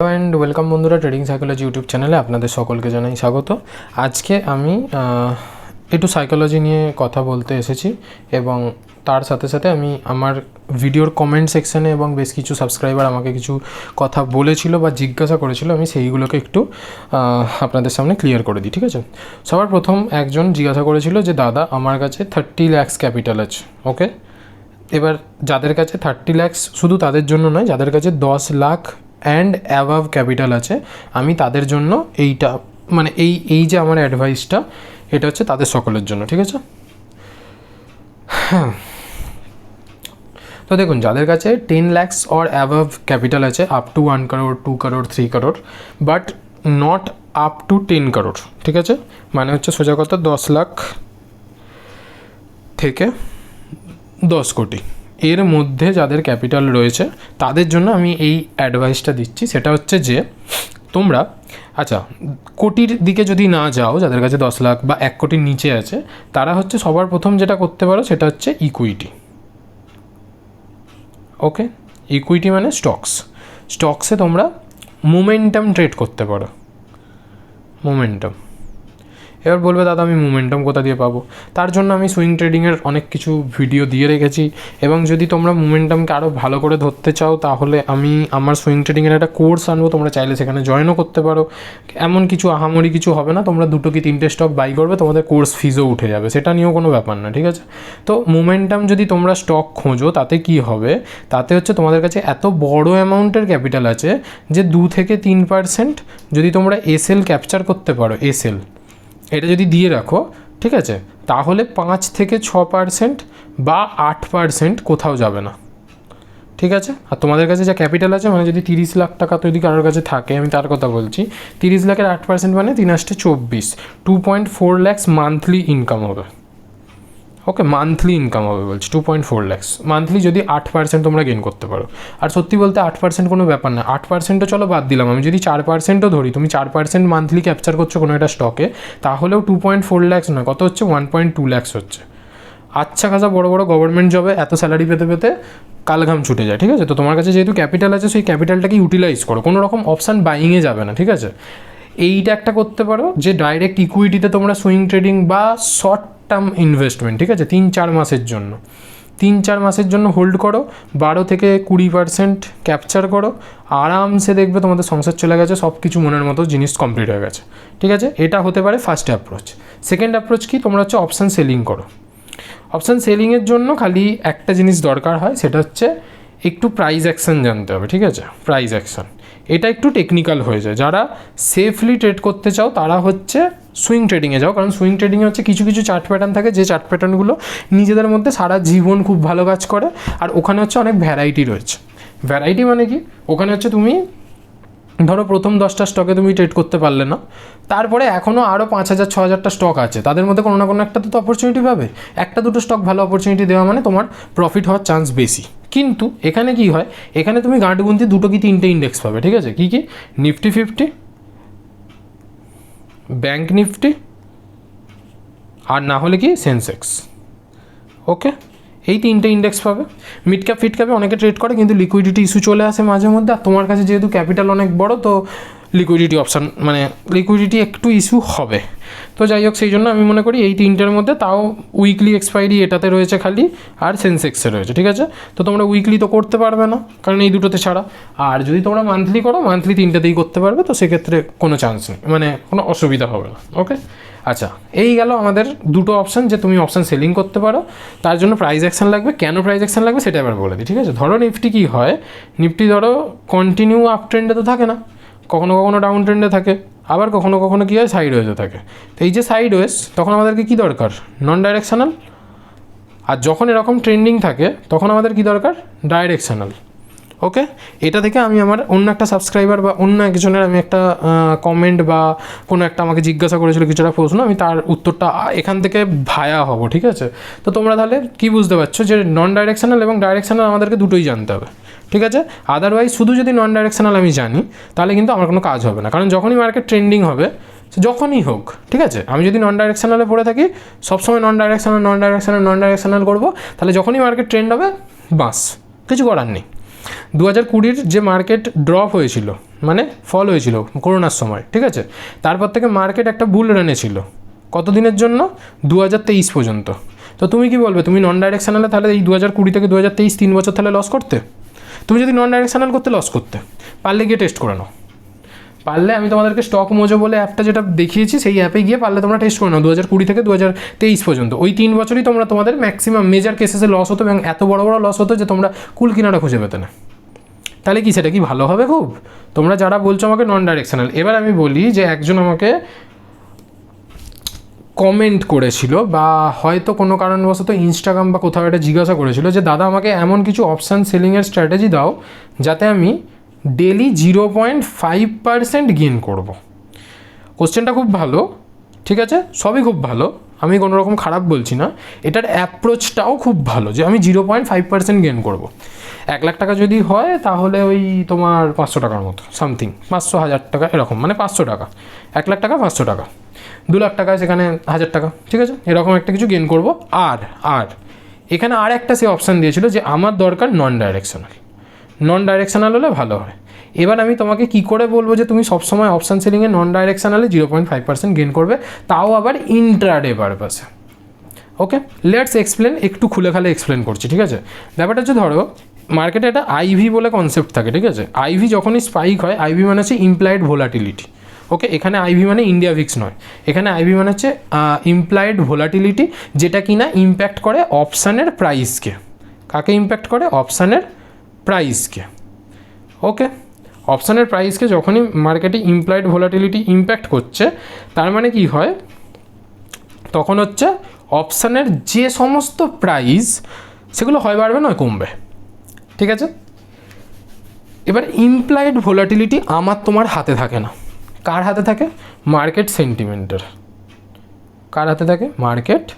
And welcome বন্ধুরা trading psychology YouTube চ্যানেলে আপনাদের সকলকে জানাই স্বাগত। আজকে আমি একটু সাইকোলজি নিয়ে কথা বলতে এসেছি এবং তার সাথে সাথে আমি আমার ভিডিওর কমেন্ট সেকশানে এবং বেশ কিছু সাবস্ক্রাইবার আমাকে কিছু কথা বলেছিল বা জিজ্ঞাসা করেছিল, আমি সেইগুলোকে একটু আপনাদের সামনে ক্লিয়ার করে দিই, ঠিক আছে? সবার প্রথম একজন জিজ্ঞাসা করেছিল যে, দাদা, আমার কাছে থার্টি ল্যাক্স ক্যাপিটাল আছে। ওকে এবার যাদের কাছে থার্টি ল্যাক্স শুধু তাদের জন্য নয়, যাদের কাছে দশ লাখ অ্যান্ড অ্যাভাভ ক্যাপিটাল আছে, আমি তাদের জন্য এইটা মানে এই এই যে আমার অ্যাডভাইসটা এটা হচ্ছে তাদের সকলের জন্য, ঠিক আছে? হ্যাঁ। তো দেখুন, যাদের কাছে ten lakhs or above capital আছে আপ টু ওয়ান কারোর টু কারোর থ্রি কারোর but not up to ten কারোর ঠিক আছে? মানে হচ্ছে সোজা কথা, দশ লাখ থেকে দশ কোটি। এর মধ্যে যাদের ক্যাপিটাল রয়েছে, তাদের জন্য আমি এই অ্যাডভাইসটা দিচ্ছি। সেটা হচ্ছে যে, তোমরা আচ্ছা কোটির দিকে যদি না যাও, যাদের কাছে দশ লাখ বা এক কোটির নিচে আছে, তারা হচ্ছে সবার প্রথম যেটা করতে পারো, সেটা হচ্ছে ইকুইটি ওকে ইকুইটি মানে স্টকস স্টকসে তোমরা মোমেন্টাম ট্রেড করতে পারো। মোমেন্টাম এবার বলবে, দাদা, আমি মোমেন্টাম কোথা দিয়ে পাবো? তার জন্য আমি সুইং ট্রেডিংয়ের অনেক কিছু ভিডিও দিয়ে রেখেছি এবং যদি তোমরা মোমেন্টামকে আরও ভালো করে ধরতে চাও, তাহলে আমি আমার সুইং ট্রেডিংয়ের একটা কোর্স আনব। তোমরা চাইলে সেখানে জয়েনও করতে পারো। এমন কিছু আহামরি কিছু হবে না। তোমরা দুটো কি তিনটে স্টক বাই করবে, তোমাদের কোর্স ফিজও উঠে যাবে। সেটা নিয়েও কোনো ব্যাপার না, ঠিক আছে? তো মোমেন্টাম যদি তোমরা স্টক খোঁজো, তাতে কি হবে? তাতে হচ্ছে তোমাদের কাছে এত বড় অ্যামাউন্টের ক্যাপিটাল আছে যে দু থেকে তিন পার্সেন্ট যদি তোমরা এসএল ক্যাপচার করতে পারো এসএল এটা যদি দিয়ে রাখো, ঠিক আছে, তাহলে পাঁচ থেকে ছ পার্সেন্ট বা আট পার্সেন্ট কোথাও যাবে না। ঠিক আছে? আর তোমাদের কাছে যা ক্যাপিটাল আছে মানে যদি তিরিশ লাখ টাকা যদি কারোর কাছে থাকে, আমি তার কথা বলছি, তিরিশ লাখের আট পার্সেন্ট মানে তিন আসতে চব্বিশ। Two point four lakhs monthly income হবে। ওকে মান্থলি ইনকাম হবে বলছি two point four lakhs monthly যদি আট পার্সেন্ট তোমরা গেন করতে পারো। আর সত্যি বলতে আট পার্সেন্ট কোনো ব্যাপার না। আট পার্সেন্টও চলো বাদ দিলাম, আমি যদি চার পার্সেন্টও ধরি, তুমি চার পার্সেন্ট মান্থলি ক্যাপচার করছ কোনো একটা স্টকে তাহলেও টু পয়েন্ট ফোর ল্যাক্স নয়। কত হচ্ছে? ওয়ান পয়েন্ট টু ল্যাক্স হচ্ছে। আচ্ছা খাসা বড় বড় গভর্নমেন্ট জবে এত স্যালারি পেতে পেতে কালঘাম ছুটে যায়, ঠিক আছে? তো তোমার কাছে যেহেতু ক্যাপিটাল আছে, সেই ক্যাপিটালটাকে ইউটিলাইজ করো। কোনো রকম অপশান বাইংয়ে যাবে না, ঠিক আছে? এইটা একটা করতে পারো যে ডাইরেক্ট ইকুইটিতে তোমরা সুইং ট্রেডিং বা শর্ট টার্ম ইনভেস্টমেন্ট ঠিক আছে? তিন, চার মাসের জন্য। তিন, চার মাসের জন্য হোল্ড করো, বারো থেকে কুড়ি পার্সেন্ট ক্যাপচার করো, আরামসে দেখবে তোমাদের সংসার চলে গেছে সব কিছু মনের মতো জিনিস কমপ্লিট হয়ে গেছে। ঠিক আছে? এটা হতে পারে ফার্স্ট অ্যাপ্রোচ সেকেন্ড অ্যাপ্রোচ কি? তোমরা হচ্ছে অপশান সেলিং করো। অপশান সেলিংয়ের জন্য খালি একটা জিনিস দরকার হয়, সেটা হচ্ছে একটু প্রাইস অ্যাকশন জানতে হবে, ঠিক আছে? প্রাইস অ্যাকশন এটা একটু টেকনিক্যাল হয়ে যায়। যারা সেফলি ট্রেড করতে চাও, তারা হচ্ছে সুইং ট্রেডিংয়ে যাও। কারণ সুইং ট্রেডিংয়ে হচ্ছে কিছু কিছু চার্ট প্যাটার্ন থাকে। যে চার্ট প্যাটার্নগুলো নিজেদের মধ্যে সারা জীবন খুব ভালো কাজ করে। আর ওখানে হচ্ছে অনেক ভ্যারাইটি রয়েছে। ভ্যারাইটি মানে কি? ওখানে হচ্ছে তুমি ধরো প্রথম দশটা স্টকে তুমি ট্রেড করতে পারলে না, তারপরে এখনও আরও পাঁচ হাজার, ছ হাজারটা স্টক আছে। তাদের মধ্যে কোনো না কোনো একটা তো অপরচুনিটি পাবে। একটা দুটো স্টক ভালো অপরচুনিটি দেওয়া মানে তোমার প্রফিট হওয়ার চান্স বেশি। কিন্তু এখানে কি হয়, এখানে তুমি গাঁট গুনতি দুটো কি তিনটে ইন্ডেক্স পাবে, ঠিক আছে? কী কী? নিফটি ফিফটি ব্যাঙ্ক নিফটি আর না হলে কি সেন্সেক্স ওকে এই তিনটে ইন্ডেক্স পাবে। মিড ক্যাপ ফিট ক্যাপে অনেকে ট্রেড করে, কিন্তু লিকুইডিটি ইস্যু চলে আসে মাঝে মধ্যে। আর তোমার কাছে যেহেতু ক্যাপিটাল অনেক বড়, তো লিকুইডিটি অপশান মানে লিকুইডিটি একটু ইস্যু হবে। তো যাই হোক, সেই জন্য আমি মনে করি এই তিনটের মধ্যে তাও উইকলি এক্সপায়ারি এটাতে রয়েছে খালি, আর সেন্সেক্সে রয়েছে, ঠিক আছে? তো তোমরা উইকলি তো করতে পারবে না, কারণ এই দুটোতে ছাড়া। আর যদি তোমরা মান্থলি করো মান্থলি তিনটেতেই করতে পারবে, তো সেক্ষেত্রে কোনো চান্স নেই মানে কোনো অসুবিধা হবে না ওকে আচ্ছা এই গেল আমাদের দুটো অপশান যে তুমি অপশান সেলিং করতে পারো। তার জন্য প্রাইস অ্যাকশন লাগবে। কেন প্রাইস অ্যাকশন লাগবে সেটা এবার বলে দিই, ঠিক আছে? ধরো নিফটি কী হয়? নিফটি ধরো কন্টিনিউ আপ ট্রেন্ডে তো থাকে না। কখনো কখনো ডাউন ট্রেন্ডে থাকে। আবার কখনো কখনো কী হয়? সাইড ওয়েজে থাকে। তো এই যে সাইড ওয়েজ তখন আমাদেরকে কী দরকার? নন ডাইরেকশনাল আর যখন এরকম ট্রেন্ডিং থাকে, তখন আমাদের কী দরকার? ডাইরেকশনাল ওকে এটা থেকে আমি আমার অন্য একটা সাবস্ক্রাইবার বা অন্য একজনের আমি একটা কমেন্ট বা কোনো একটা আমাকে জিজ্ঞাসা করেছিল কিছুটা প্রশ্ন, আমি তার উত্তরটা এখান থেকে ভায়া হব, ঠিক আছে? তো তোমরা তাহলে কী বুঝতে পারছ যে নন ডাইরেকশনাল এবং ডাইরেকশনাল আমাদেরকে দুটোই জানতে হবে, ঠিক আছে? আদারওয়াইজ শুধু যদি নন ডাইরেকশনাল আমি জানি, তাহলে কিন্তু আমার কোনো কাজ হবে না। কারণ যখনই মার্কেট ট্রেন্ডিং হবে, যখনই হোক, ঠিক আছে? আমি যদি নন ডাইরেকশনালে পড়ে থাকি, সবসময় non directional non directional non directional করব, তাহলে যখনই মার্কেট ট্রেন্ড হবে, বাস, কিছু করার নেই। দু হাজার কুড়ির যে মার্কেট ড্রপ হয়েছিল মানে ফল হয়েছিল করোনার সময়, ঠিক আছে? তারপর থেকে মার্কেট একটা বুল রানে ছিল। কতদিনের জন্য? দু হাজার তেইশ পর্যন্ত। তো তুমি কি বলবে? তুমি নন ডাইরেকশনালে তাহলে এই দু হাজার কুড়ি থেকে দু হাজার তেইশ তিন বছর তাহলে লস করতে? তুমি যদি নন ডাইরেকশনাল করতে লস করতে। পারলে গিয়ে টেস্ট করে নাও। পারলে আমি তোমাদেরকে স্টক মোজো বলে অ্যাপটা যেটা দেখিয়েছি, সেই অ্যাপে গিয়ে পারলে তোমরা টেস্ট করে নাও দু হাজার কুড়ি থেকে দু হাজার তেইশ পর্যন্ত। ওই তিন বছরই তোমরা তোমাদের ম্যাক্সিমাম মেজার কেসেসে লস হতো এবং এত বড় বড় লস হতো যে তোমরা কুল কিনারা খুঁজে পেতে না। তাহলে কি সেটা কি ভালো হবে খুব? তোমরা যারা বলছো আমাকে নন ডাইরেকশনাল এবার আমি বলি যে একজন আমাকে কমেন্ট করেছিল বা হয়তো কোনো কারণবশত ইনস্টাগ্রাম বা কোথাও একটা জিজ্ঞাসা করেছিল যে, দাদা, আমাকে এমন কিছু অপশান সেলিংয়ের স্ট্র্যাটেজি দাও, যাতে আমি daily zero point five percent gain করব। কোশ্চেনটা খুব ভালো, ঠিক আছে? সবই খুব ভালো। আমি কোনো রকম খারাপ বলছি না। এটার অ্যাপ্রোচটাও খুব ভালো যে আমি zero point five percent gain করব। এক লাখ টাকা যদি হয়, তাহলে ওই তোমার পাঁচশো টাকার মতো, সামথিং। পাঁচশো হাজার টাকা, এরকম মানে পাঁচশো টাকা। এক লাখ টাকা, পাঁচশো টাকা। দু লাখ টাকা সেখানে হাজার টাকা, ঠিক আছে? এরকম একটা কিছু গেন করব। আর আর, এখানে আর একটা সে অপশান দিয়েছিল যে আমার দরকার নন ডাইরেকশনাল নন ডাইরেকশনাল হলে ভালো হয়। এবার আমি তোমাকে কি করে বলব যে তুমি সবসময় অপশান সেলিংয়ে non ডাইরেকশনালে zero point five percent gain করবে, তাও আবার ইন্ট্রাডে পারপাসে ওকে লেটস এক্সপ্লেন একটু খুলে খালে এক্সপ্লেন করছি, ঠিক আছে? ব্যাপারটা হচ্ছে ধরো মার্কেটে একটা আইভি বলে কনসেপ্ট থাকে, ঠিক আছে? আইভি যখনই স্পাইক হয় আইভি মানে হচ্ছে ইমপ্লয়েড ভোলাটিলিটি ওকে এখানে আইভি মানে ইন্ডিয়া ভিক্স নয়। এখানে আইভি মানে হচ্ছে ইমপ্লয়েড ভোলাটিলিটি যেটা কিনা ইম্প্যাক্ট করে অপশানের প্রাইসকে কাকে ইম্প্যাক্ট করে? অপশানের প্রাইসকে ওকে অপশানের প্রাইসকে যখনই মার্কেটে ইমপ্লয়েড ভোলাটিলিটি ইম্প্যাক্ট করছে, তার মানে কি হয়? তখন হচ্ছে অপশানের যে সমস্ত প্রাইস সেগুলো হয় বাড়বে নয় কমবে। ঠিক আছে? এবার ইমপ্লয়েড ভোলাটিলিটি আমার তোমার হাতে থাকে না। কার হাতে থাকে? মার্কেট সেন্টিমেন্টের কার হাতে থাকে? মার্কেট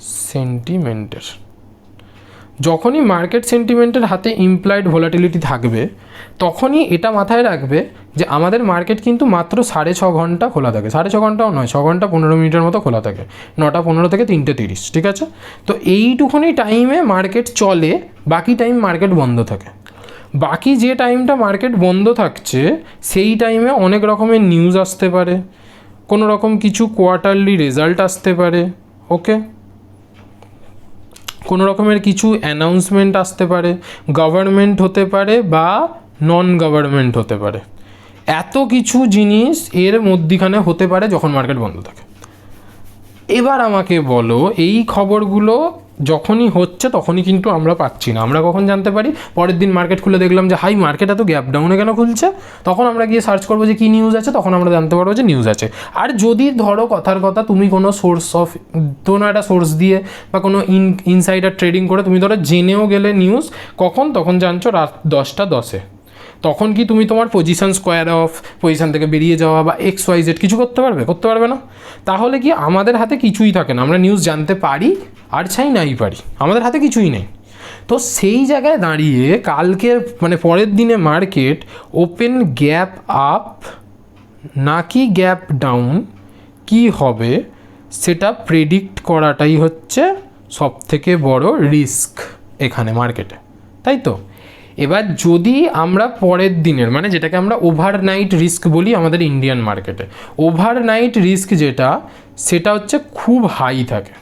সেন্টিমেন্টের যখনই মার্কেট সেন্টিমেন্টের হাতে ইমপ্লয়েড ভোলাটিলিটি থাকবে, তখনই এটা মাথায় রাখবে যে আমাদের মার্কেট কিন্তু মাত্র সাড়ে ছ ঘণ্টা খোলা থাকে। সাড়ে ছ ঘন্টাও নয়, ছ ঘণ্টা পনেরো মিনিটের মতো খোলা থাকে। নটা পনেরো থেকে তিনটে তিরিশ, ঠিক আছে? তো এইটুকুনি টাইমে মার্কেট চলে, বাকি টাইম মার্কেট বন্ধ থাকে। বাকি যে টাইমটা মার্কেট বন্ধ থাকছে, সেই টাইমে অনেক রকমের নিউজ আসতে পারে। কোনো রকম কিছু কোয়ার্টারলি রেজাল্ট আসতে পারে ওকে কোনো রকমের কিছু অ্যানাউন্সমেন্ট আসতে পারে গভর্নমেন্ট হতে পারে বা নন গভর্নমেন্ট হতে পারে। এত কিছু জিনিস এর মধ্যিখানে হতে পারে যখন মার্কেট বন্ধ থাকে। এবার আমাকে বলো, এই খবরগুলো যখনই হচ্ছে তখনই কিন্তু আমরা পাচ্ছি না। আমরা কখন জানতে পারি? পরের দিন মার্কেট খুলে দেখলাম যে, হাই মার্কেট এত গ্যাপ ডাউনে কেন খুলছে? তখন আমরা গিয়ে সার্চ করব যে, কী নিউজ আছে? তখন আমরা জানতে পারব যে নিউজ আছে। আর যদি ধরো কথার কথা, তুমি কোনো সোর্স অফ কোনো একটা সোর্স দিয়ে বা কোনো ইন ইনসাইডার ট্রেডিং করে তুমি ধরো জেনেও গেলে নিউজ কখন? তখন জানছো রাত দশটা দশে। তখন কি তুমি তোমার পজিশন স্কোয়ার অফ পজিশন থেকে বেরিয়ে যাওয়া বা এক্স ওয়াই জেড কিছু করতে পারবে? করতে পারবে না? তাহলে কি আমাদের হাতে কিছুই থাকে না। আমরা নিউজ জানতে পারি আর চাই নাই পারি। আমাদের হাতে কিছুই নেই। তো সেই জায়গায় দাঁড়িয়ে কালকের মানে পরের দিনে মার্কেট ওপেন গ্যাপ আপ নাকি গ্যাপ ডাউন কি হবে সেটা প্রেডিক্ট করাটাই হচ্ছে সব থেকে বড় রিস্ক এখানে মার্কেটে তাই তো? এবার যদি আমরা পরের দিনের মানে যেটাকে আমরা ওভারনাইট রিস্ক বলি আমাদের ইন্ডিয়ান মার্কেটে ওভারনাইট রিস্ক যেটা, সেটা হচ্ছে খুব হাই থাকে।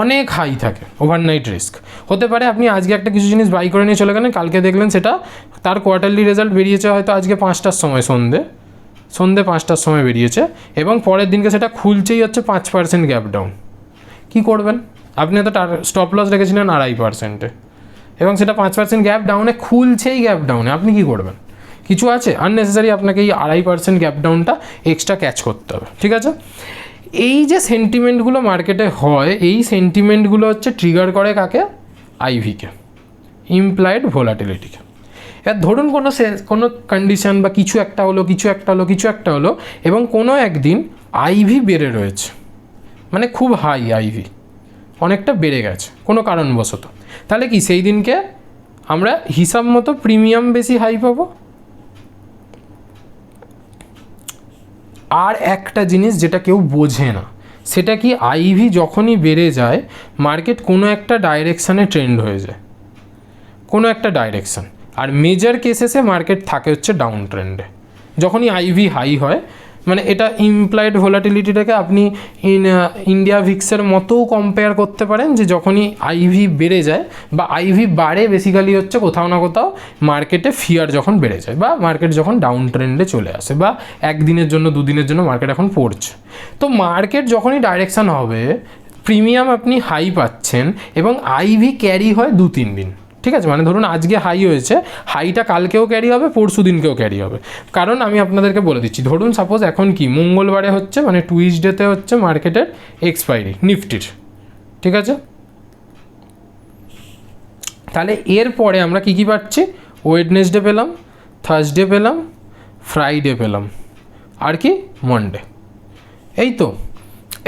অনেক হাই থাকে ওভারনাইট রিস্ক হতে পারে আপনি আজকে একটা কিছু জিনিস বাই করে নিয়ে চলে গেলেন, কালকে দেখলেন সেটা তার কোয়ার্টারলি রেজাল্ট বেরিয়েছে হয়তো আজকে পাঁচটার সময়, সন্ধে। সন্ধে পাঁচটার সময় বেরিয়েছে এবং পরের দিনকে সেটা খুলছেই হচ্ছে পাঁচ পার্সেন্ট গ্যাপ ডাউন কী করবেন? আপনি তো স্টপ লস রেখেছিলেন আড়াই পার্সেন্টে এবং সেটা পাঁচ পার্সেন্ট গ্যাপ ডাউনে খুলছেই গ্যাপ ডাউনে আপনি কি করবেন? কিছু আছে আননেসেসারি আপনাকে এই আড়াই পার্সেন্ট গ্যাপ ডাউনটা এক্সট্রা ক্যাচ করতে হবে, ঠিক আছে? এই যে সেন্টিমেন্টগুলো মার্কেটে হয়, এই সেন্টিমেন্টগুলো হচ্ছে ট্রিগার করে কাকে? আইভিকে ইমপ্লয়েড ভোলাটিলিটিকে এবার ধরুন কোনো কোনো কন্ডিশন বা কিছু একটা হলো, কিছু একটা হলো, কিছু একটা হলো, এবং কোনো একদিন আইভি বেড়ে রয়েছে মানে খুব হাই আইভি অনেকটা বেড়ে গেছে, কোনো কারণবশত। তাহলে কি সেই দিনকে আমরা হিসাব মতো প্রিমিয়াম বেশি হাই পাবো? আর একটা জিনিস যেটা কেউ বোঝে না, সেটা কি আইভি যখনই বেড়ে যায় মার্কেট কোনো একটা ডাইরেকশানে ট্রেন্ড হয়ে যায়। কোনো একটা ডাইরেকশান আর মেজর কেসেসে মার্কেট থাকে হচ্ছে ডাউন ট্রেন্ডে যখনই আইভি হাই হয় মানে এটা ইমপ্লয়েড ভোলাটিলিটিটাকে আপনি ইন ইন্ডিয়া ভিক্সের মতোও কম্পেয়ার করতে পারেন যে যখনই আইভি বেড়ে যায় বা আইভি বাড়ে বেসিক্যালি হচ্ছে কোথাও না কোথাও মার্কেটে ফিয়ার যখন বেড়ে যায় বা মার্কেট যখন ডাউন ট্রেন্ডে চলে আসে বা একদিনের জন্য, দুদিনের জন্য মার্কেট এখন পড়ছে। তো মার্কেট যখনই ডাইরেকশান হবে প্রিমিয়াম আপনি হাই পাচ্ছেন এবং আইভি ক্যারি হয় দু তিন দিন। ঠিক আছে? মানে ধরুন আজকে হাই হয়েছে হাইটা কালকেও ক্যারি হবে, পরশু দিনকেও ক্যারি হবে। কারণ আমি আপনাদেরকে বলে দিচ্ছি, ধরুন সাপোজ এখন কি, মঙ্গলবারে হচ্ছে মানে টুইসডেতে হচ্ছে মার্কেটের এক্সপায়ারি নিফটির ঠিক আছে? তাহলে এরপরে আমরা কী কী পাচ্ছি? ওয়েডনেসডে পেলাম থার্সডে পেলাম ফ্রাইডে পেলাম। আর কি? মন্ডে এই তো।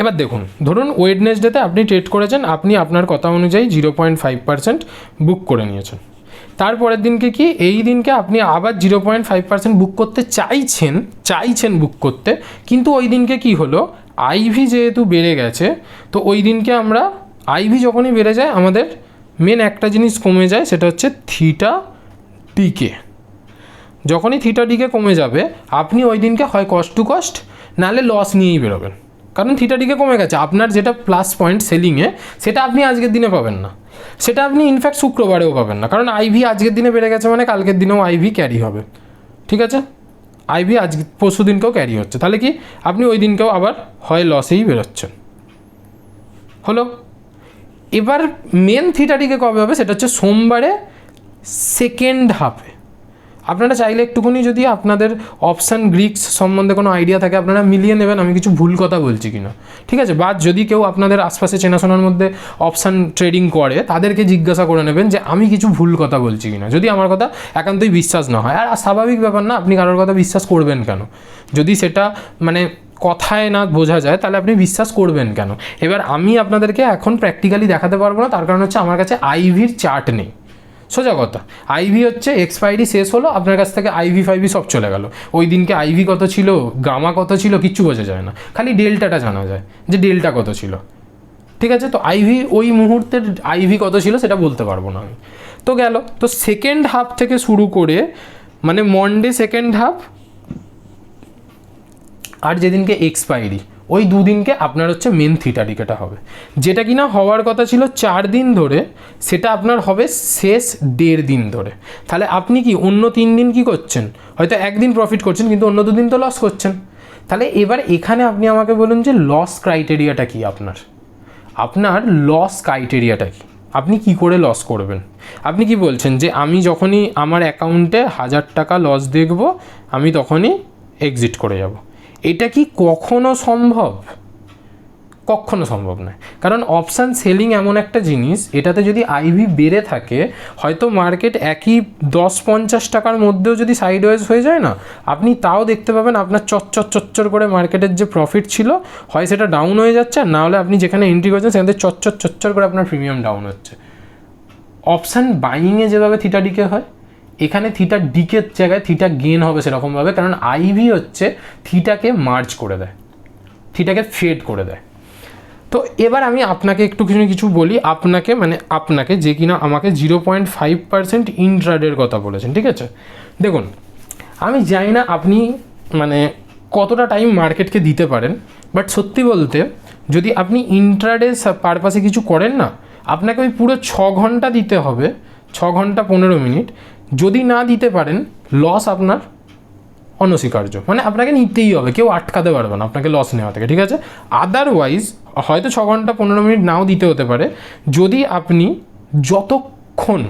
এবার দেখুন, ধরুন ওয়েডনেসডেতে আপনি ট্রেড করেছেন, আপনি আপনার কথা অনুযায়ী zero point five percent book করে নিয়েছেন। তারপরের দিনকে কি, এই দিনকে আপনি আবার zero point five percent book করতে চাইছেন চাইছেন বুক করতে, কিন্তু ওই দিনকে কি হলো আইভি যেহেতু বেড়ে গেছে, তো ওই দিনকে আমরা আইভি যখনই বেড়ে যায়, আমাদের মেন একটা জিনিস কমে যায়, সেটা হচ্ছে থিটা ডিকে যখনই থিটা ডিকে কমে যাবে, আপনি ওই দিনকে হয় কস্ট টু কস্ট নাহলে লস নিয়েই বেরোবেন। কারণ থিটা ডিকে কমে গেছে। আপনার যেটা প্লাস পয়েন্ট সেলিংয়ে সেটা আপনি আজকের দিনে পাবেন না। সেটা আপনি ইনফ্যাক্ট শুক্রবারেও পাবেন না। কারণ আইভি আজকের দিনে বেড়ে গেছে মানে কালকের দিনেও আইভি ক্যারি হবে। ঠিক আছে? আইভি আজ, পরশু দিনকেও ক্যারি হচ্ছে। তাহলে কি? আপনি ওই দিনকেও আবার হয় লসেই বেরোচ্ছেন। হলো? এবার মেন থিটাটিকে কবে হবে? সেটা হচ্ছে সোমবারে সেকেন্ড হাফে আপনারা চাইলে একটুখানি যদি আপনাদের অপশান গ্রিক্স সম্বন্ধে কোনো আইডিয়া থাকে, আপনারা মিলিয়ে নেবেন, আমি কিছু ভুল কথা বলছি কিনা। ঠিক আছে? বা যদি কেউ আপনাদের আশপাশে চেনাশোনার মধ্যে অপশান ট্রেডিং করে, তাদেরকে জিজ্ঞাসা করে নেবেন যে, আমি কিছু ভুল কথা বলছি কিনা? যদি আমার কথা একান্তই বিশ্বাস না হয়। আর স্বাভাবিক ব্যাপার না, আপনি কারোর কথা বিশ্বাস করবেন কেন? যদি সেটা মানে কথায় না বোঝা যায়, তাহলে আপনি বিশ্বাস করবেন কেন? এবার আমি আপনাদেরকে এখন প্র্যাকটিক্যালি দেখাতে পারব না, তার কারণ হচ্ছে আমার কাছে আইভির চার্ট নেই। সোজা কথা। আইভি হচ্ছে এক্সপায়ারি শেষ হলো, আপনার কাছ থেকে আইভি ফাইভি সব চলে গেল। ওই দিনকে আইভি কত ছিল গামা কত ছিল, কিচ্ছু বোঝা যায় না। খালি ডেল্টাটা জানা যায়, যে ডেল্টা কত ছিল। ঠিক আছে? তো আইভি ওই মুহূর্তের আইভি কত ছিল সেটা বলতে পারব না আমি। তো গেল। তো সেকেন্ড হাফ থেকে শুরু করে মানে মন্ডে সেকেন্ড হাফ আর যেদিনকে এক্সপায়ারি ওই দুদিনকে আপনার হচ্ছে মেন থিটা টিকেটা হবে। যেটা কিনা হওয়ার কথা ছিল চার দিন ধরে, সেটা আপনার হবে শেষ দেড় দিন ধরে। তাহলে আপনি কি অন্য তিন দিন কি করছেন? হয়তো একদিন প্রফিট করছেন, কিন্তু অন্য দুদিন তো লস করছেন। তাহলে এবার এখানে আপনি আমাকে বলুন যে লস ক্রাইটেরিয়াটা কি আপনার? আপনার লস ক্রাইটেরিয়াটা কি? আপনি কি করে লস করবেন? আপনি কি বলছেন যে আমি যখনই আমার অ্যাকাউন্টে হাজার টাকা লস দেখব, আমি তখনই এক্সিট করে যাব। এটা কি কখনো সম্ভব? কখনো সম্ভব নয়। কারণ অপশান সেলিং এমন একটা জিনিস, এটাতে যদি আইভি বেড়ে থাকে, হয়তো মার্কেট একই দশ পঞ্চাশ টাকার মধ্যেও যদি সাইডওয়েজ হয়ে যায় না, আপনি তাও দেখতে পাবেন আপনার চচ্চর চচ্চর করে মার্কেটের যে প্রফিট ছিল, হয় সেটা ডাউন হয়ে যাচ্ছে, আর নাহলে আপনি যেখানে এন্ট্রি করছেন, সেখান থেকে চচ্চর চচ্চর করে আপনার প্রিমিয়াম ডাউন হচ্ছে। অপশান বাইংয়ে যেভাবে থিটা ডিকে হয় এখানে থিটা ডিকের জায়গায় থিটা গেন হবে সেরকমভাবে, কারণ আইভি হচ্ছে থিটাকে মার্জ করে দেয় থিটাকে ফেড করে দেয়। তো এবার আমি আপনাকে একটু কিছু কিছু বলি, আপনাকে মানে আপনাকে যে কিনা আমাকে জিরো পয়েন্ট ফাইভ পার্সেন্ট ইন্ট্রাডের কথা বলেছেন, ঠিক আছে? দেখুন, আমি জানি না আপনি মানে কতটা টাইম মার্কেটকে দিতে পারেন বাট সত্যি বলতে যদি আপনি ইন্ট্রাডে পারপাসে কিছু করেন না, আপনাকে ওই পুরো ছ ঘণ্টা দিতে হবে, ছ ঘণ্টা পনেরো মিনিট। যদি না দিতে পারেন লস আপনার অনস্বীকার্য। মানে আপনাকে নিতেই হবে, কেউ আটকাতে পারবে না আপনাকে লস নেওয়া থেকে, ঠিক আছে? আদারওয়াইজ হয়তো ছ ঘণ্টা, পনেরো মিনিট নাও দিতে হতে পারে। যদি আপনি যতক্ষণ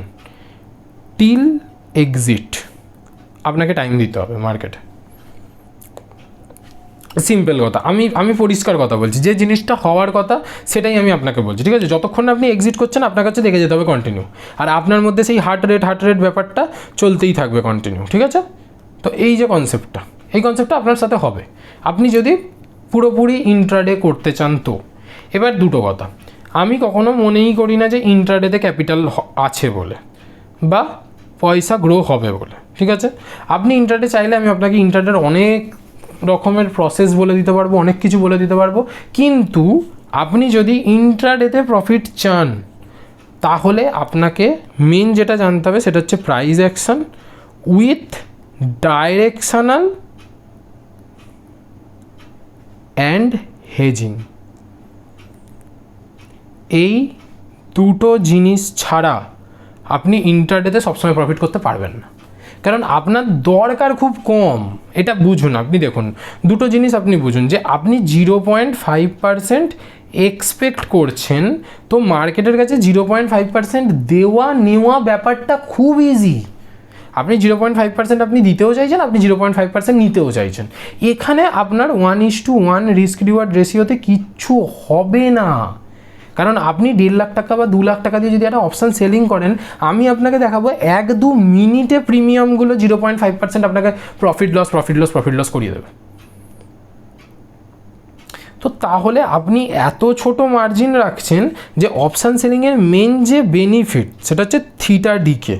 টিল এক্সিট আপনাকে টাইম দিতে হবে মার্কেটে সিম্পল কথা। আমি আমি পরিষ্কার কথা বলছি। যে জিনিসটা হওয়ার কথা, সেটাই আমি আপনাকে বলছি, ঠিক আছে? যতক্ষণ আপনি এক্সিট করছেন, আপনার কাছে দেখে যেতে হবে কন্টিনিউ আর আপনার মধ্যে সেই হার্ট রেট হার্ট রেট ব্যাপারটা চলতেই থাকবে কন্টিনিউ ঠিক আছে? তো এই যে কনসেপ্টটা এই কনসেপ্টটা আপনার সাথে হবে। আপনি যদি পুরোপুরি ইন্ট্রাডে করতে চান তো। এবার দুটো কথা। আমি কখনো মনেই করি না যে ইন্ট্রাডেতে ক্যাপিটাল আছে বলে, বা পয়সা গ্রো হবে বলে, ঠিক আছে? আপনি ইন্টারডে চাইলে আমি আপনাকে ইন্টারডের অনেক রকমের প্রসেস বলে দিতে পারব, অনেক কিছু বলে দিতে পারব। কিন্তু আপনি যদি ইন্ট্রাডেতে প্রফিট চান, তাহলে আপনাকে মেন যেটা জানতে হবে সেটা হচ্ছে price action with directional and hedging এই দুটো জিনিস ছাড়া আপনি ইন্টারডেতে সবসময় প্রফিট করতে পারবেন না। কারণ আপনার দরকার খুব কম, এটা বুঝুন আপনি দেখুন। দুটো জিনিস আপনি বুঝুন, যে আপনি zero point five percent expect করছেন, তো মার্কেটের কাছে জিরো পয়েন্ট ফাইভ পার্সেন্ট দেওয়া নেওয়া ব্যাপারটা খুব ইজি আপনি জিরো পয়েন্ট ফাইভ পার্সেন্ট আপনি দিতেও চাইছেন, আপনি জিরো পয়েন্ট ফাইভ পার্সেন্ট নিতেও চাইছেন। এখানে আপনার one is two one risk reward রেশিওতে কিচ্ছু হবে না। কারণ আপনি দেড় লাখ টাকা বা দু লাখ টাকা দিয়ে যদি একটা অপশান সেলিং করেন, আমি আপনাকে দেখাবো এক দু মিনিটে প্রিমিয়ামগুলো জিরো পয়েন্ট ফাইভ পার্সেন্ট আপনাকে profit loss profit loss profit loss করিয়ে দেবে। তো তাহলে আপনি এত ছোট মার্জিন রাখছেন যে অপশান সেলিংয়ের মেন যে বেনিফিট সেটা হচ্ছে থিটা ডিকে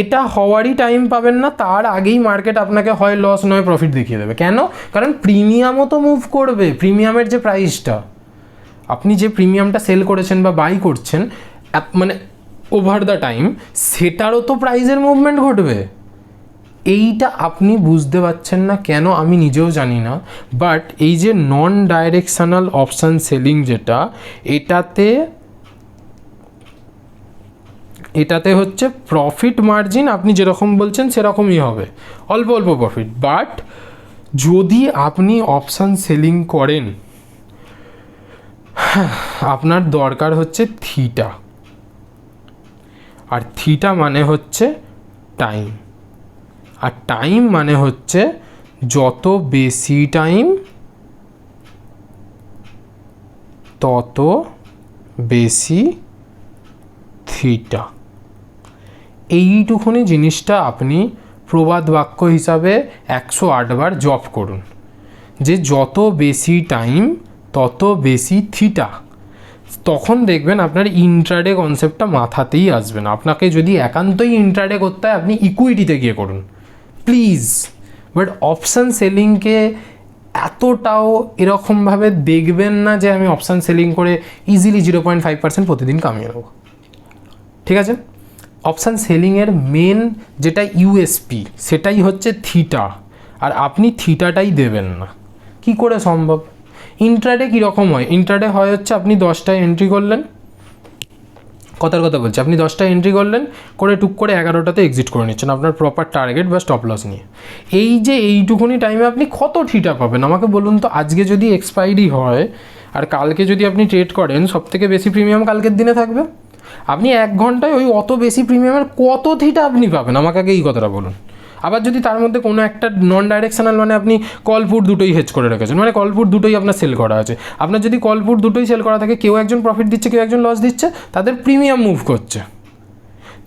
এটা হওয়ারই টাইম পাবেন না, তার আগেই মার্কেট আপনাকে হয় লস নয় প্রফিট দেখিয়ে দেবে। কেন? কারণ প্রিমিয়ামও তো মুভ করবে প্রিমিয়ামের যে প্রাইসটা আপনি যে প্রিমিয়ামটা সেল করেছেন বা বাই করছেন মানে ওভার দ্য টাইম সেটারও তো প্রাইসের মুভমেন্ট ঘটবে। এইটা আপনি বুঝতে পারছেন না কেন আমি নিজেও জানি না। বাট এই যে নন ডাইরেকশনাল অপশান সেলিং যেটা, এটাতে এটাতে হচ্ছে প্রফিট মার্জিন আপনি যেরকম বলছেন সেরকমই হবে। অল্প অল্প প্রফিট বাট যদি আপনি অপশান সেলিং করেন আপনার দরকার হচ্ছে থিটা। আর থিটা মানে হচ্ছে টাইম। আর টাইম মানে হচ্ছে যত বেশি টাইম, তত বেশি থিটা। এইটুকুনি জিনিসটা আপনি প্রবাদ বাক্য হিসাবে একশো আটবার জপ করুন। যে যত বেশি টাইম তত বেশি থিটা তখন দেখবেন আপনার ইন্ট্রাডে কনসেপ্টটা মাথাতেই আসবে না। আপনাকে যদি একান্তই ইন্ট্রাডে করতে হয়, আপনি ইকুইটিতে গিয়ে করুন। প্লিজ বাট অপশান সেলিংকে এতটাও এরকমভাবে দেখবেন না যে আমি অপশান সেলিং করে easily zero point five percent প্রতিদিন কামিয়ে নেব। ঠিক আছে? অপশান সেলিংয়ের মেন যেটা ইউএসপি সেটাই হচ্ছে থিটা আর আপনি থিটাটাই দেবেন না। কি করে সম্ভব? ইন্ট্রাডে কীরকম হয়? ইন্ট্রাডে হয় হচ্ছে আপনি দশটায় এন্ট্রি করলেন। কথার কথা বলছি, আপনি দশটা এন্ট্রি করলেন, করে টুক করে এগারোটাতে এক্সিট করে নিচ্ছেন আপনার প্রপার টার্গেট বা স্টপ লস নিয়ে। এই যে এইটুকুনি টাইমে আপনি কত ঠিটা পাবেন? আমাকে বলুন তো, আজকে যদি এক্সপায়ারি হয়, আর কালকে যদি আপনি ট্রেড করেন সব থেকে বেশি প্রিমিয়াম কালকের দিনে থাকবে? আপনি এক ঘন্টায় ওই অত বেশি প্রিমিয়ামের কত থিটা আপনি পাবেন? আমাকে আগে এই কথাটা বলুন। আবার যদি তার মধ্যে কোনো একটা নন ডাইরেকশনাল মানে আপনি কলপুট দুটোই হেজ করে রেখেছেন মানে কলপুট দুটোই আপনার সেল করা আছে। আপনার যদি কলপুট দুটোই সেল করা থাকে, কেউ একজন প্রফিট দিচ্ছে, কেউ একজন লস দিচ্ছে, তাদের প্রিমিয়াম মুভ করছে।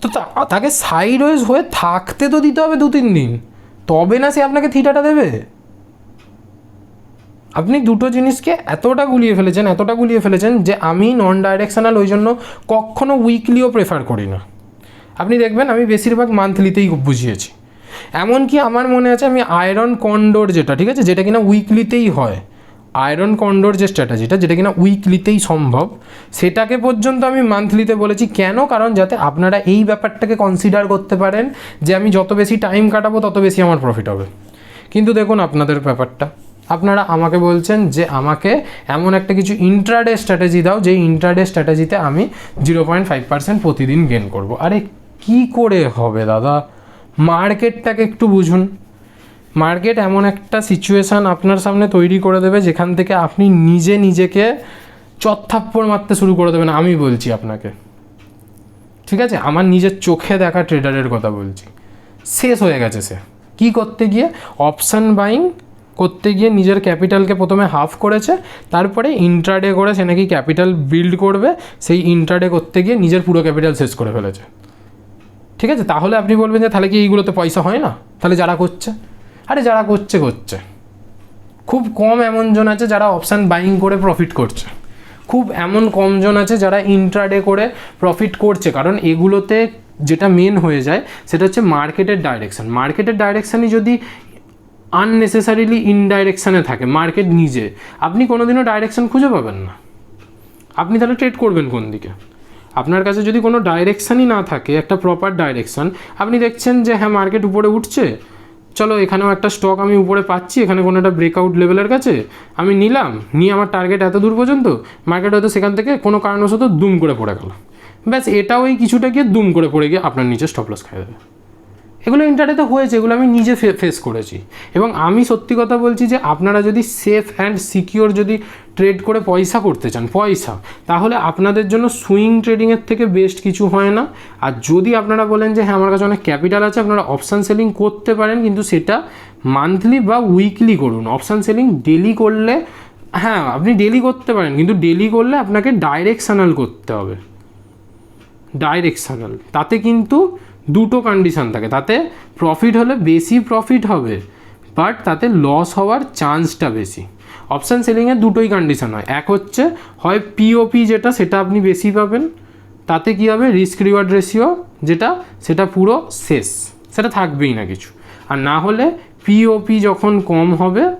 তো তাকে সাইড ওয়েজ হয়ে থাকতে তো দিতে হবে দু তিন দিন। তবে না সে আপনাকে থিটাটা দেবে? আপনি দুটো জিনিসকে এতটা গুলিয়ে ফেলেছেন, এতটা গুলিয়ে ফেলেছেন যে আমি নন ডাইরেকশনাল ওই জন্য কখনো উইকলিও প্রেফার করি না। আপনি দেখবেন আমি বেশিরভাগ মান্থলিতেই বুঝিয়েছি। এমনকি আমার মনে আছে আমি আয়রন কন্ডোর যেটা, ঠিক আছে? যেটা কিনা উইকলিতেই হয়। আয়রন কন্ডোর যে স্ট্র্যাটেজিটা যেটা কিনা উইকলিতেই সম্ভব, সেটাকে পর্যন্ত আমি মান্থলিতে বলেছি। কেন? কারণ যাতে আপনারা এই ব্যাপারটাকে কনসিডার করতে পারেন যে আমি যত বেশি টাইম কাটাবো, তত বেশি আমার প্রফিট হবে। কিন্তু দেখুন আপনাদের ব্যাপারটা। আপনারা আমাকে বলছেন যে আমাকে এমন একটা কিছু ইন্ট্রাডে স্ট্র্যাটেজি দাও, যেই ইন্ট্রাডে স্ট্র্যাটেজিতে আমি জিরো পয়েন্ট ফাইভ পার্সেন্ট প্রতিদিন গেন করব। আরে কি করে হবে দাদা? মার্কেটটাকে একটু বুঝুন। মার্কেট এমন একটা সিচুয়েশান আপনার সামনে তৈরি করে দেবে, যেখান থেকে আপনি নিজে নিজেকে চত্থাপ্পড় মারতে শুরু করে দেবেন, আমি বলছি আপনাকে। ঠিক আছে? আমার নিজের চোখে দেখা ট্রেডারের কথা বলছি। শেষ হয়ে গেছে সে। কি করতে গিয়ে? অপশান বাইং করতে গিয়ে নিজের ক্যাপিটালকে প্রথমে হাফ করেছে, তারপরে ইন্ট্রাডে করে সে নাকি ক্যাপিটাল বিল্ড করবে, সেই ইন্ট্রাডে করতে গিয়ে নিজের পুরো ক্যাপিটাল শেষ করে ফেলেছে। ঠিক আছে? তাহলে আপনি বলবেন যে, তাহলে কি এইগুলোতে পয়সা হয় না? তাহলে যারা করছে? আরে, যারা করছে করছে। খুব কম এমন জন আছে যারা অপশান বাইং করে প্রফিট করছে। খুব এমন কমজন আছে যারা ইন্ট্রাডে করে প্রফিট করছে। কারণ এগুলোতে যেটা মেন হয়ে যায়, সেটা হচ্ছে মার্কেটের ডাইরেকশন মার্কেটের ডাইরেকশানই যদি আননেসেসারিলি ইনডাইরেকশানে থাকে মার্কেট নিজে, আপনি কোনোদিনও ডাইরেকশান খুঁজে পাবেন না। আপনি তাহলে ট্রেড করবেন কোন দিকে? আপনার কাছে যদি কোনো ডাইরেকশানই না থাকে, একটা প্রপার ডাইরেকশান আপনি দেখছেন যে হ্যাঁ মার্কেট উপরে উঠছে। চলো, এখানেও একটা স্টক আমি উপরে পাচ্ছি, এখানে কোনো একটা ব্রেকআউট লেভেলের কাছে। আমি নিলাম, নিয়ে আমার টার্গেট এত দূর পর্যন্ত মার্কেট হয়তো সেখান থেকে কোনো কারণবশত দুম করে পড়ে গেল। ব্যাস, এটাও ওই কিছুটা গিয়ে দুম করে পড়ে গিয়ে আপনার নিচে স্টপ লস খাই দেবে। এগুলো ইন্টারনেটে হয়েছে, এগুলো আমি নিজে ফেস করেছি। এবং আমি সত্যি কথা বলছি যে আপনারা যদি সেফ অ্যান্ড সিকিওর যদি ট্রেড করে পয়সা করতে চান, পয়সা, তাহলে আপনাদের জন্য সুইং ট্রেডিংয়ের থেকে বেস্ট কিছু হয় না। আর যদি আপনারা বলেন যে হ্যাঁ আমার কাছে অনেক ক্যাপিটাল আছে, আপনারা অপশান সেলিং করতে পারেন, কিন্তু সেটা মান্থলি বা উইকলি করুন। অপশান সেলিং ডেলি করলে হ্যাঁ আপনি ডেলি করতে পারেন, কিন্তু ডেলি করলে আপনাকে ডাইরেকশনাল করতে হবে। ডাইরেকশনাল তাতে কিন্তু দুটো কন্ডিশন থাকে। তাতে প্রফিট হলে বেশি প্রফিট হবে বাট তাতে লস হওয়ার চান্সটা বেশি। অপশান সেলিংয়ের দুটোই কন্ডিশন হয়। এক হচ্ছে, হয় পিওপি যেটা, সেটা আপনি বেশি পাবেন, তাতে কী হবে? রিস্ক রিওয়ার্ড রেশিও যেটা, সেটা পুরো শেষ। সেটা থাকবেই না কিছু। আর না হলে পিওপি যখন কম হবে,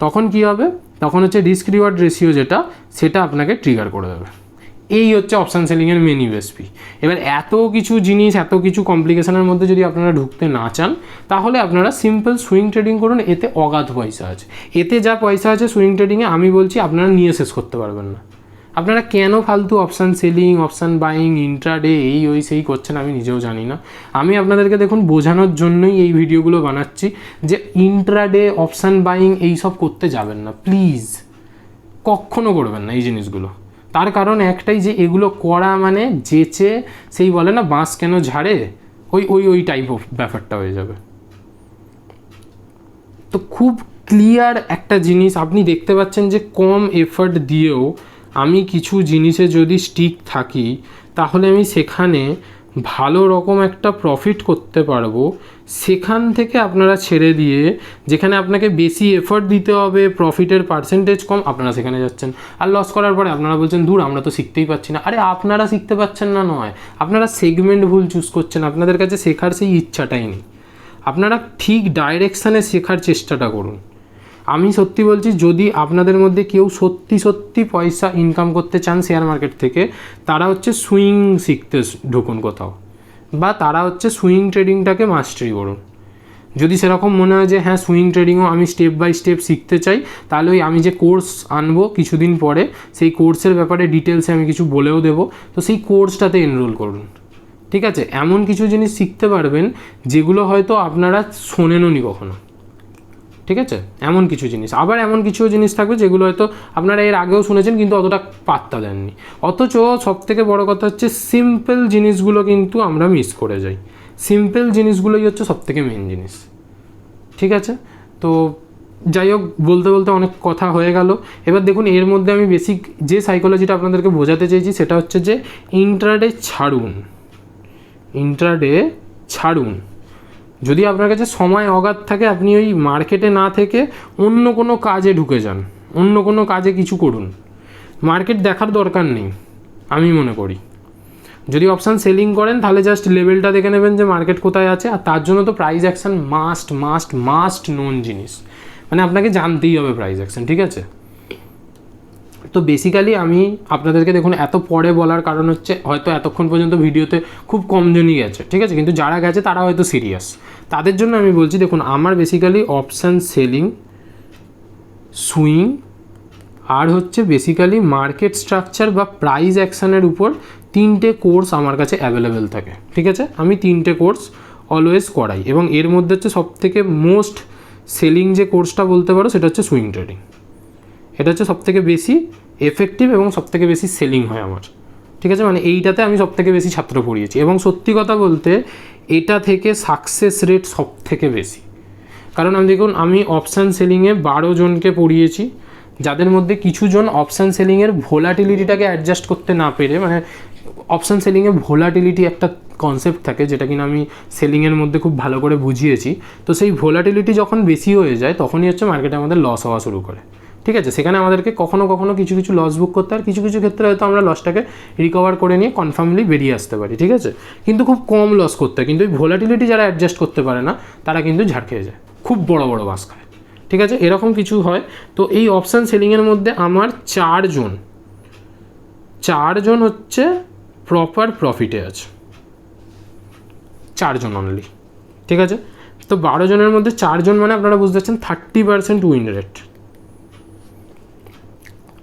তখন কি হবে? তখন হচ্ছে রিস্ক রিওয়ার্ড রেশিও যেটা, সেটা আপনাকে ট্রিগার করে দেবে। এই হচ্ছে অপশান সেলিংয়ের মেন ইউএসপি এবার এত কিছু জিনিস, এত কিছু কমপ্লিকেশনের মধ্যে যদি আপনারা ঢুকতে না চান, তাহলে আপনারা সিম্পল সুইং ট্রেডিং করুন, এতে অগাধ পয়সা আছে। এতে যা পয়সা আছে সুইং ট্রেডিংয়ে আমি বলছি আপনারা নিয়ে শেষ করতে পারবেন না। আপনারা কেন ফালতু option selling option buying intraday এই, ওই, সেই করছেন আমি নিজেও জানি না। আমি আপনাদেরকে দেখুন, বোঝানোর জন্যই এই ভিডিওগুলো বানাচ্ছি যে ইন্ট্রাডে অপশান বাইং এই সব করতে যাবেন না। প্লিজ কখনো করবেন না এই জিনিসগুলো। তার কারণ একটাই যে এগুলো করা মানে যেচে সেই বলে না বাঁশ কেন ঝাড়ে? ওই ওই ওই টাইপ অফ ব্যাপারটা হয়ে যাবে। তো খুব ক্লিয়ার একটা জিনিস, আপনি দেখতে পাচ্ছেন যে কম এফর্ট দিয়েও আমি কিছু জিনিসে যদি স্টিক থাকি, তাহলে আমি সেখানে ভালো রকম একটা প্রফিট করতে পারব সেখান থেকে আপনারা ছেড়ে দিয়ে যেখানে আপনাকে বেশি এফর্ট দিতে হবে প্রফিটের পার্সেন্টেজ কম, আপনারা সেখানে যাচ্ছেন। আর লস করার পরে আপনারা বলছেন, দূর, আমরা তো শিখতেই পাচ্ছি না। আরে, আপনারা শিখতে পাচ্ছেন না নয়। আপনারা সেগমেন্ট ভুল চুজ করছেন। আপনাদের কাছে শেখার সেই ইচ্ছাটাই নেই। আপনারা ঠিক ডাইরেকশানে শেখার চেষ্টাটা করুন। আমি সত্যি বলছি, যদি আপনাদের মধ্যে কেউ সত্যি সত্যি পয়সা ইনকাম করতে চান শেয়ার মার্কেট থেকে, তারা হচ্ছে সুইং শিখতে ঢুকুন কোথাও। বা তারা হচ্ছে সুইং ট্রেডিংটাকে মাস্টারি করুন। যদি সেরকম মনে হয় যে হ্যাঁ সুইং ট্রেডিংও আমি স্টেপ বাই স্টেপ শিখতে চাই, তাহলে ওই আমি যে কোর্স আনব কিছুদিন পরে, সেই কোর্সের ব্যাপারে ডিটেলসে আমি কিছু বলেও দেবো। তো সেই কোর্সটাতে এনরোল করুন। ঠিক আছে? এমন কিছু জিনিস শিখতে পারবেন, যেগুলো হয়তো আপনারা শোনেননি কখনো। ঠিক আছে? এমন কিছু জিনিস। আবার এমন কিছু জিনিস থাকবে যেগুলো হয়তো আপনারা এর আগেও শুনেছেন কিন্তু অতটা পাত্তা দেননি। অথচ সব থেকে বড় কথা হচ্ছে সিম্পল জিনিসগুলো কিন্তু আমরা মিস করে যাই। সিম্পল জিনিসগুলোই হচ্ছে সব থেকে মেন জিনিস। ঠিক আছে? তো যাই হোক, বলতে বলতে অনেক কথা হয়ে গেল। এবার দেখুন, এর মধ্যে আমি বেসিক যে সাইকোলজিটা আপনাদেরকে বোঝাতে চেয়েছি সেটা হচ্ছে যে ইন্ট্রাডে ছাড়ুন। ইন্ট্রাডে ছাড়ুন। যদি আপনার কাছে সময় অগাধ থাকে, আপনি ওই মার্কেটে না থেকে অন্য কোনো কাজে ঢুকে যান। অন্য কোনো কাজে কিছু করুন। মার্কেট দেখার দরকার নেই, আমি মনে করি। যদি অপশান সেলিং করেন, তাহলে জাস্ট লেভেলটা দেখে নেবেন যে মার্কেট কোথায় আছে, আর তার জন্য তো price action must must must known জিনিস। মানে আপনাকে জানতেই হবে প্রাইস অ্যাকশন ঠিক আছে? তো বেসিক্যালি আমি আপনাদেরকে দেখুন, এত পরে বলার কারণ হচ্ছে, হয়তো এতক্ষণ পর্যন্ত ভিডিওতে খুব কমজনই গেছে, ঠিক আছে? কিন্তু যারা গেছে, তারা হয়তো সিরিয়াস তাদের জন্য আমি বলছি, দেখুন, আমার বেসিক্যালি অপশান সেলিং সুইং আর হচ্ছে বেসিক্যালি মার্কেট স্ট্রাকচার বা প্রাইস অ্যাকশানের উপর তিনটে কোর্স আমার কাছে অ্যাভেলেবেল থাকে, ঠিক আছে? আমি তিনটে কোর্স অলওয়েজ করাই, এবং এর মধ্যে হচ্ছে সব থেকে মোস্ট সেলিং যে কোর্সটা বলতে পারো, সেটা হচ্ছে সুইং ট্রেডিং এটা হচ্ছে সবথেকে বেশি এফেক্টিভ এবং সবথেকে বেশি সেলিং হয় আমার। ঠিক আছে? মানে এইটাতে আমি সবথেকে বেশি ছাত্র পড়িয়েছি। এবং সত্যি কথা বলতে, এটা থেকে সাকসেস রেট সব থেকে বেশি। কারণ আমি দেখুন, আমি অপশান সেলিংয়ে বারো জনকে পড়িয়েছি, যাদের মধ্যে কিছু জন অপশান সেলিংয়ের ভোলাটিলিটিটাকে অ্যাডজাস্ট করতে না পেরে মানে অপশান সেলিংয়ে ভোলাটিলিটি একটা কনসেপ্ট থাকে, যেটা কিনা আমি সেলিংয়ের মধ্যে খুব ভালো করে বুঝিয়েছি। তো সেই ভোলাটিলিটি যখন বেশি হয়ে যায়, তখনই হচ্ছে মার্কেটে আমাদের লস হওয়া শুরু করে। ঠিক আছে? সেখানে আমাদেরকে কখনো কখনো কিছু কিছু লস বুক করতে আর কিছু কিছু ক্ষেত্রে হয়তো আমরা লসটাকে রিকভার করে নিয়ে কনফার্মলি বেরিয়ে আসতে পারি, ঠিক আছে? কিন্তু খুব কম লস করতে কিন্তু ওই ভোলাটিলিটি যারা অ্যাডজাস্ট করতে পারে না, তারা কিন্তু ঝাড় খেয়ে যায়। খুব বড় বড় বাস খায়। ঠিক আছে? এরকম কিছু হয়। তো এই অপশান সেলিংয়ের মধ্যে আমার চারজন চারজন হচ্ছে প্রপার প্রফিটে আছে। চারজন অনলি ঠিক আছে? তো বারো জনের মধ্যে চারজন মানে আপনারা বুঝতে পারছেন থার্টি পার্সেন্ট উইন রেট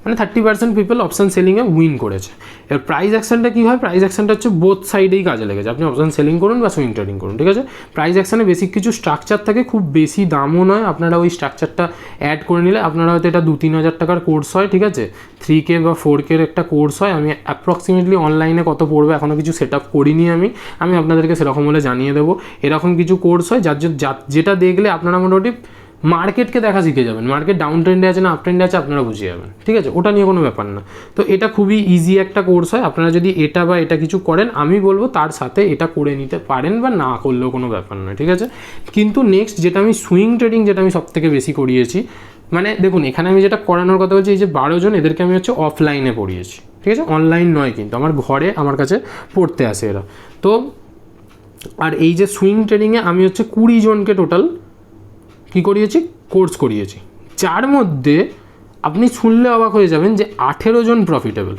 মানে থার্টি পার্সেন্ট পিপল অপশান সেলিংয়ে উইন করেছে। এবার প্রাইস অ্যাকশনটা কী হয়? প্রাইস অ্যাকশনটা হচ্ছে বোথ সাইডেই কাজে লেগেছে। আপনি অপশান সেলিং করুন বা সুইং ট্রেডিং করুন, ঠিক আছে? প্রাইস অ্যাকশানে বেসিক কিছু স্ট্রাকচার থাকে, খুব বেশি দামও নয়। আপনারা ওই স্ট্রাকচারটা অ্যাড করে নিলে আপনারা হয়তো এটা দু তিন হাজার টাকার কোর্স হয়, ঠিক আছে? থ্রি কে বা ফোর কের একটা কোর্স হয়। আমি অ্যাপ্রক্সিমেটলি অনলাইনে কত পড়বে এখনও কিছু সেট আপ করিনি আমি। আমি আপনাদেরকে সেরকম হলে জানিয়ে দেবো। এরকম কিছু কোর্স হয় যার যেটা দেখলে আপনারা মোটামুটি মার্কেটকে দেখা শিখে যাবেন। মার্কেট ডাউন ট্রেন্ডে আছে না আপ ট্রেন্ডে আছে, আপনারা বুঝে যাবেন। ঠিক আছে? ওটা নিয়ে কোনো ব্যাপার না। তো এটা খুবই ইজি একটা কোর্স হয়। আপনারা যদি এটা বা এটা কিছু করেন, আমি বলব তার সাথে এটা করে নিতে পারেন বা না করলেও কোনো ব্যাপার নয়, ঠিক আছে? কিন্তু নেক্সট যেটা আমি সুইং ট্রেডিং যেটা আমি সব থেকে বেশি করিয়েছি মানে দেখুন, এখানে আমি যেটা করানোর কথা বলছি, এই যে বারো জন, এদেরকে আমি হচ্ছে অফলাইনে পড়িয়েছি, ঠিক আছে? অনলাইন নয় কিন্তু, আমার ঘরে, আমার কাছে পড়তে আসে এরা। তো, আর এই যে সুইং ট্রেডিংয়ে আমি হচ্ছে কুড়ি জনকে টোটাল কী করিয়েছি? কোর্স করিয়েছি। যার মধ্যে আপনি শুনলে অবাক হয়ে যাবেন যে আঠেরো জন প্রফিটেবল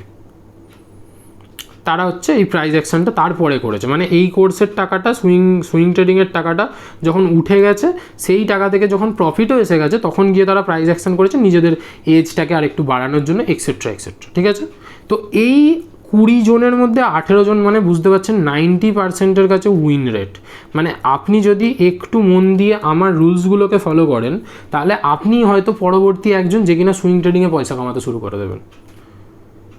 তারা হচ্ছে এই প্রাইজ অ্যাকশনটা তারপরে করেছে। মানে এই কোর্সের টাকাটা সুইং সুইং ট্রেডিংয়ের টাকাটা যখন উঠে গেছে, সেই টাকা থেকে যখন প্রফিটও এসে গেছে, তখন গিয়ে তারা প্রাইজ অ্যাকশন করেছে নিজেদের এজটাকে আর একটু বাড়ানোর জন্য এক্সেট্রা এক্সেট্রা ঠিক আছে? তো এই কুড়ি জনের মধ্যে আঠেরো জন মানে বুঝতে পারছেন নাইনটি পার্সেন্টের কাছে উইন রেট মানে আপনি যদি একটু মন দিয়ে আমার রুলসগুলোকে ফলো করেন, তাহলে আপনি হয়তো পরবর্তী একজন যে কিনা সুইং ট্রেডিংয়ে পয়সা কামাতে শুরু করে দেবেন।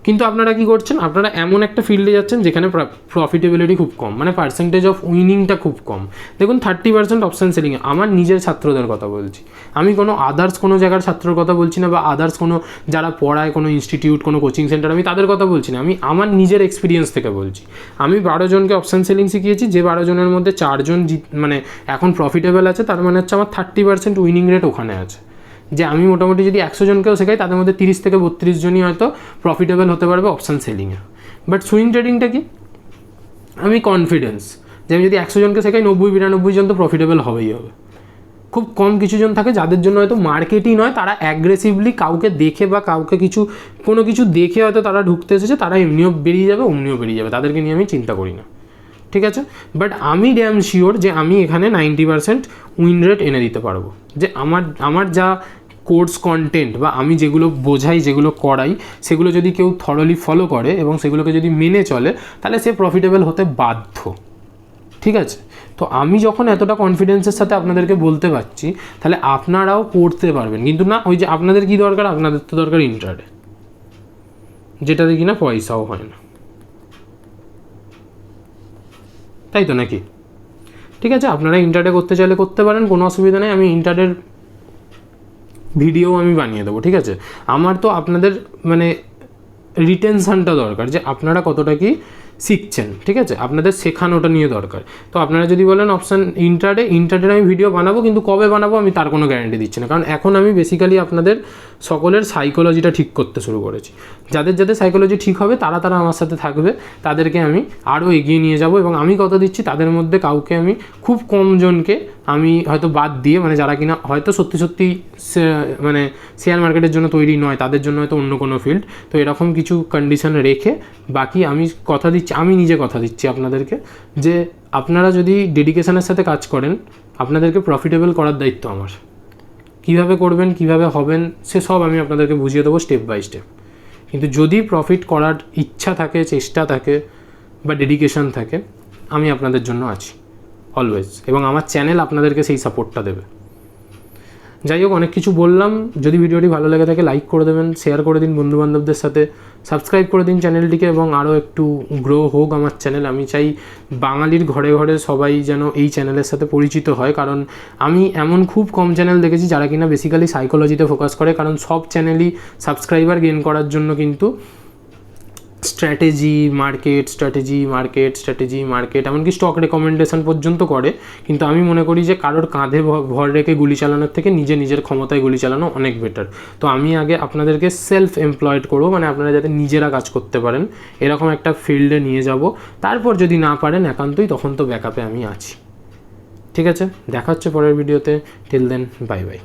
কিন্তু আপনারা কি করছেন? আপনারা এমন একটা ফিল্ডে যাচ্ছেন যেখানে প্রফিটেবিলিটি খুব কম। মানে পার্সেন্টেজ অফ উইনিংটা খুব কম। দেখুন থার্টি পার্সেন্ট অপশান সেলিং আমার নিজের ছাত্রদের কথা বলছি। আমি কোনো আদার্স কোনো জায়গার ছাত্রের কথা বলছি না বা আদার্স কোনো যারা পড়ায়, কোনো ইনস্টিটিউট কোনো কোচিং সেন্টার আমি তাদের কথা বলছি না। আমি আমার নিজের এক্সপিরিয়েন্স থেকে বলছি। আমি বারো জনকে অপশান সেলিং শিখিয়েছি, যে বারো জনের মধ্যে চারজন মানে এখন প্রফিটেবল আছে, তার মানে হচ্ছে আমার থার্টি পার্সেন্ট উইনিং রেট ওখানে আছে। যে আমি মোটামুটি যদি একশো জনকেও শেখাই, তাদের মধ্যে তিরিশ থেকে বত্রিশ জনই হয়তো প্রফিটেবল হতে পারবে অপশান সেলিংয়ে বাট সুইং ট্রেডিংটা কি? আমি কনফিডেন্স যে আমি যদি একশো জনকে শেখাই, নব্বই, বিরানব্বই জন তো প্রফিটেবল হবেই হবে। খুব কম কিছু জন থাকে যাদের জন্য হয়তো মার্কেটই নয়, তারা অ্যাগ্রেসিভলি কাউকে দেখে বা কাউকে কিছু, কোনো কিছু দেখে হয়তো তারা ঢুকতে এসেছে, তারা এমনিও বেরিয়ে যাবে, অমনিও বেরিয়ে যাবে। তাদেরকে নিয়ে আমি চিন্তা করি না। ঠিক আছে? বাট আমি ড্যাম শিওর যে আমি এখানে নাইনটি পার্সেন্ট উইন রেট এনে দিতে পারব। যে আমার আমার যা কোর্স কন্টেন্ট বা আমি যেগুলো বোঝাই, যেগুলো করাই, সেগুলো যদি কেউ থরলি ফলো করে এবং সেগুলোকে যদি মেনে চলে, তাহলে সে প্রফিটেবল হতে বাধ্য। ঠিক আছে? তো আমি যখন এতটা কনফিডেন্সের সাথে আপনাদেরকে বলতে পারছি, তাহলে আপনারাও করতে পারবেন। কিন্তু না, ওই যে আপনাদের কি দরকার? আপনাদের তো দরকার ইন্টারডে যেটাতে কিনা পয়সাও হয় না। তাই তো নাকি? ঠিক আছে, আপনারা ইন্টারডে করতে চাইলে করতে পারেন, কোনো অসুবিধা নেই, আমি ইন্টারডের ভিডিও আমি বানিয়ে দেবো, ঠিক আছে? আমার তো আপনাদের মানে রিটেনশানটা দরকার যে আপনারা কতটা কি শিখছেন, ঠিক আছে? আপনাদের শেখানোটা নিয়ে দরকার। তো আপনারা যদি বলেন অপশান ইন্টারডে ইন্টারডে আমি ভিডিও বানাবো, কিন্তু কবে বানাবো আমি তার কোনো গ্যারান্টি দিচ্ছি না। কারণ এখন আমি বেসিক্যালি আপনাদের সকলের সাইকোলজিটা ঠিক করতে শুরু করেছি। যাদের যাদের সাইকোলজি ঠিক হবে, তারা তারা আমার সাথে থাকবে। তাদেরকে আমি আরও এগিয়ে নিয়ে যাব এবং আমি কথা দিচ্ছি তাদের মধ্যে কাউকে আমি খুব কম জনকে আমি হয়তো বাদ দিয়ে মানে যারা কিনা হয়তো সত্যি সত্যি মানে শেয়ার মার্কেটের জন্য তৈরি নয়, তাদের জন্য হয়তো অন্য কোনো ফিল্ড তো এরকম কিছু কন্ডিশন রেখে বাকি আমি কথা দিচ্ছি আমি নিজে কথা দিচ্ছি আপনাদেরকে, যে আপনারা যদি ডেডিকেশনের সাথে কাজ করেন, আপনাদেরকে প্রফিটেবল করার দায়িত্ব আমার। কীভাবে করবেন, কীভাবে হবেন, সে সব আমি আপনাদেরকে বুঝিয়ে দেবো স্টেপ বাই স্টেপ কিন্তু যদি প্রফিট করার ইচ্ছা থাকে, চেষ্টা থাকে, বা ডেডিকেশন থাকে, আমি আপনাদের জন্য আছি অলওয়েজ এবং আমার চ্যানেল আপনাদেরকে সেই সাপোর্টটা দেবে। যাই হোক, অনেক কিছু বললাম। যদি ভিডিওটি ভালো লেগে থাকে লাইক করে দেবেন শেয়ার করে দিন বন্ধুবান্ধবদের সাথে। সাবস্ক্রাইব করে দিন চ্যানেলটিকে এবং আরও একটু গ্রো হোক আমার চ্যানেল। আমি চাই বাঙালির ঘরে ঘরে সবাই যেন এই চ্যানেলের সাথে পরিচিত হয়। কারণ আমি এমন খুব কম চ্যানেল দেখেছি যারা কিনা বেসিক্যালি সাইকোলজিতে ফোকাস করে। কারণ সব চ্যানেলই সাবস্ক্রাইবার গেন করার জন্য কিন্তু strategy market strategy market strategy market এমনকি স্টক রেকমেন্ডেশন পর্যন্ত করে। কিন্তু আমি মনে করি যে কারোর কাঁধে ভর রেখে গুলি চালানোর থেকে নিজে নিজের ক্ষমতায় গুলি চালানো অনেক বেটার তো আমি আগে আপনাদেরকে সেলফ এমপ্লয়েড করব মানে আপনারা যাতে নিজেরা কাজ করতে পারেন। এরকম একটা ফিল্ডে নিয়ে যাব। তারপর যদি না পারেন একান্তই, তখন তো ব্যাকআপে আমি আছি। ঠিক আছে? দেখা হচ্ছে পরের ভিডিওতে টিল দেন বাই বাই